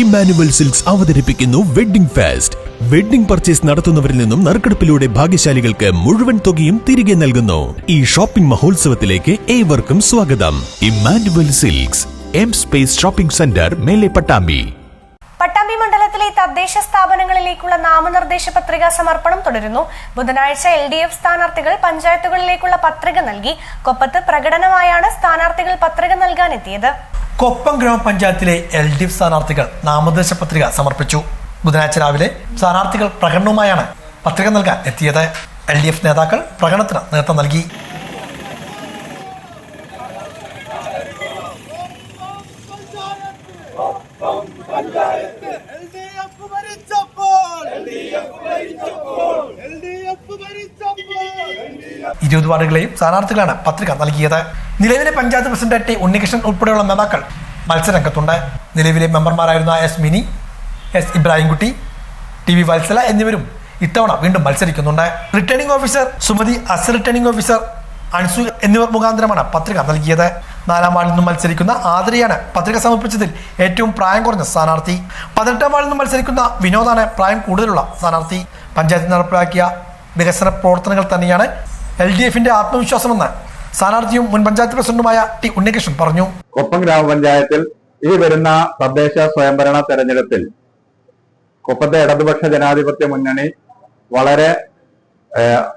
Emmanuel silks അവതരിപ്പിക്കുന്നു wedding fast. Wedding purchase നടത്തുന്നവരിൽ നിന്നും നറുക്കെടുപ്പിലൂടെ ഭാഗ്യശാലികൾക്ക് മുഴുവൻ തുകയും തിരികെ നൽകുന്നു. ഈ ഷോപ്പിംഗ് മഹോത്സവത്തിലേക്ക് ഏവർക്കും സ്വാഗതം. Emmanuel Silks M space shopping centre Mele Pattambi. Pattambi മണ്ഡലത്തിലെ തദ്ദേശ സ്ഥാപനങ്ങളിലേക്കുള്ള നാമനിർദ്ദേശ പത്രിക സമർപ്പണം തുടരുന്നു. ബുധനാഴ്ച എൽ ഡി എഫ് സ്ഥാനാർത്ഥികൾ പഞ്ചായത്തുകളിലേക്കുള്ള പത്രിക നൽകി. കൊപ്പത്ത് പ്രകടനമായാണ് സ്ഥാനാർത്ഥികൾ പത്രിക നൽകാനെത്തിയത്. കൊപ്പം ഗ്രാമപഞ്ചായത്തിലെ എൽ ഡി എഫ് സ്ഥാനാർത്ഥികൾ നാമനിർദ്ദേശ പത്രിക സമർപ്പിച്ചു. ബുധനാഴ്ച രാവിലെ സ്ഥാനാർത്ഥികൾ പ്രകടനവുമായാണ് പത്രിക നൽകാൻ എത്തിയത്. എൽ ഡി എഫ് നേതാക്കൾ പ്രകടനത്തിന് നേതൃത്വം നൽകി. ഇരുപത് വാർഡുകളെയും സ്ഥാനാർത്ഥികളാണ് പത്രിക നൽകിയത്. നിലവിലെ പഞ്ചായത്ത് പ്രസിഡന്റ് ടി ഉണ്ണികൃഷ്ണൻ ഉൾപ്പെടെയുള്ള നേതാക്കൾ മത്സരരംഗത്തുണ്ട്. നിലവിലെ മെമ്പർമാരായിരുന്ന S Mini S Ibrahimkutty T V Vatsala എന്നിവരും ഇത്തവണ വീണ്ടും മത്സരിക്കുന്നുണ്ട്. റിട്ടേണിംഗ് ഓഫീസർ സുമതി അസ് റിട്ടേണിംഗ് ഓഫീസർ അൻസു എന്നിവർ മുഖാന്തരമാണ് പത്രിക നൽകിയത്. നാലാം വാർഡിൽ നിന്നും മത്സരിക്കുന്ന ആതിരയാണ് പത്രിക സമർപ്പിച്ചതിൽ ഏറ്റവും പ്രായം കുറഞ്ഞ സ്ഥാനാർത്ഥി. പതിനെട്ടാം വാർഡിൽ നിന്നും മത്സരിക്കുന്ന വിനോദാണ് പ്രായം കൂടുതലുള്ള സ്ഥാനാർത്ഥി. പഞ്ചായത്ത് നടപ്പിലാക്കിയ വികസന പ്രവർത്തനങ്ങൾ തന്നെയാണ് എൽ ഡി എഫിന്റെ ആത്മവിശ്വാസമെന്ന് സ്ഥാനാർത്ഥിയും മുൻ പഞ്ചായത്ത് പ്രസിഡന്റുമായ ടി ഉണ്ണികൃഷ്ണൻ പറഞ്ഞു. കൊപ്പം ഗ്രാമപഞ്ചായത്തിൽ ഈ വരുന്ന തദ്ദേശ സ്വയംഭരണ തെരഞ്ഞെടുപ്പിൽ കൊപ്പത്തെ ഇടതുപക്ഷ ജനാധിപത്യ മുന്നണി വളരെ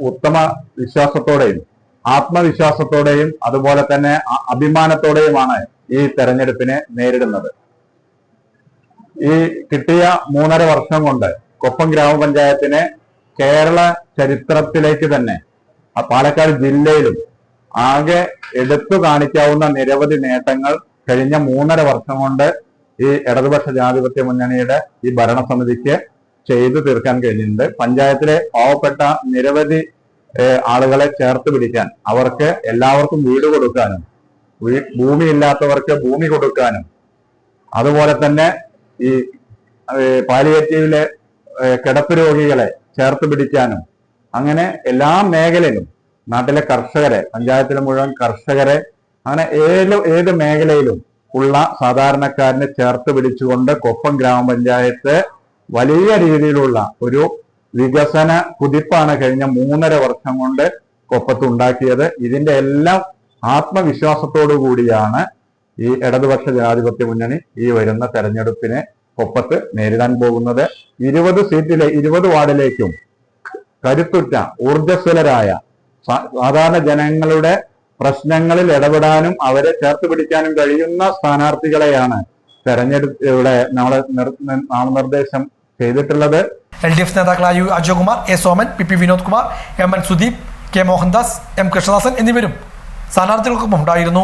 ഉത്തമ വിശ്വാസത്തോടെയും ആത്മവിശ്വാസത്തോടെയും അതുപോലെ തന്നെ അഭിമാനത്തോടെയുമാണ് ഈ തെരഞ്ഞെടുപ്പിനെ നേരിടുന്നത്. ഈ കിട്ടിയ മൂന്നര വർഷം കൊണ്ട് കൊപ്പം ഗ്രാമപഞ്ചായത്തിനെ കേരള ചരിത്രത്തിലേക്ക് തന്നെ പാലക്കാട് ജില്ലയിലും ആകെ എടുത്തു കാണിക്കാവുന്ന നിരവധി നേട്ടങ്ങൾ കഴിഞ്ഞ മൂന്നര വർഷം കൊണ്ട് ഈ ഇടതുപക്ഷ ജനാധിപത്യ മുന്നണിയുടെ ഈ ഭരണസമിതിക്ക് ചെയ്തു തീർക്കാൻ കഴിഞ്ഞിട്ടുണ്ട്. പഞ്ചായത്തിലെ പാവപ്പെട്ട നിരവധി ആളുകളെ ചേർത്ത് പിടിക്കാൻ അവർക്ക് എല്ലാവർക്കും വീട് കൊടുക്കാനും ഭൂമി ഇല്ലാത്തവർക്ക് ഭൂമി കൊടുക്കാനും അതുപോലെ തന്നെ ഈ പാലിയേറ്റീവിലെ കിടപ്പ് രോഗികളെ ചേർത്ത് പിടിക്കാനും അങ്ങനെ എല്ലാ മേഖലയിലും നാട്ടിലെ കർഷകരെ പഞ്ചായത്തിലെ മുഴുവൻ കർഷകരെ അങ്ങനെ ഏത് ഏത് മേഖലയിലും ഉള്ള സാധാരണക്കാരനെ ചേർത്ത് പിടിച്ചുകൊണ്ട് കൊപ്പം ഗ്രാമപഞ്ചായത്ത് വലിയ രീതിയിലുള്ള ഒരു വികസന കുതിപ്പാണ് കഴിഞ്ഞ മൂന്നര വർഷം കൊണ്ട് കൊപ്പത്ത് ഉണ്ടാക്കിയത്. ഇതിന്റെ എല്ലാം ആത്മവിശ്വാസത്തോടു കൂടിയാണ് ഈ ഇടതുപക്ഷ ജനാധിപത്യ മുന്നണി ഈ വരുന്ന തെരഞ്ഞെടുപ്പിനെ കൊപ്പത്ത് നേരിടാൻ പോകുന്നത്. ഇരുപത് സീറ്റിലെ ഇരുപത് വാർഡിലേക്കും കരുത്തുറ്റ ഊർജസ്വലരായ സാ- സാധാരണ ജനങ്ങളുടെ പ്രശ്നങ്ങളിൽ ഇടപെടാനും അവരെ ചേർത്ത് പിടിക്കാനും കഴിയുന്ന സ്ഥാനാർത്ഥികളെയാണ് തെരഞ്ഞെടുപ്പ് ഇവിടെ നമ്മളെ നാമനിർദ്ദേശം ചെയ്തിട്ടുള്ളത്. എൽ ഡി എഫ് നേതാക്കളായ U Ajayakumar A Soman P P Vinod Kumar M N Sudeep K Mohandas M Krishnadasan എന്നിവരും സ്ഥാനാർത്ഥികൾക്കൊപ്പം ഉണ്ടായിരുന്നു.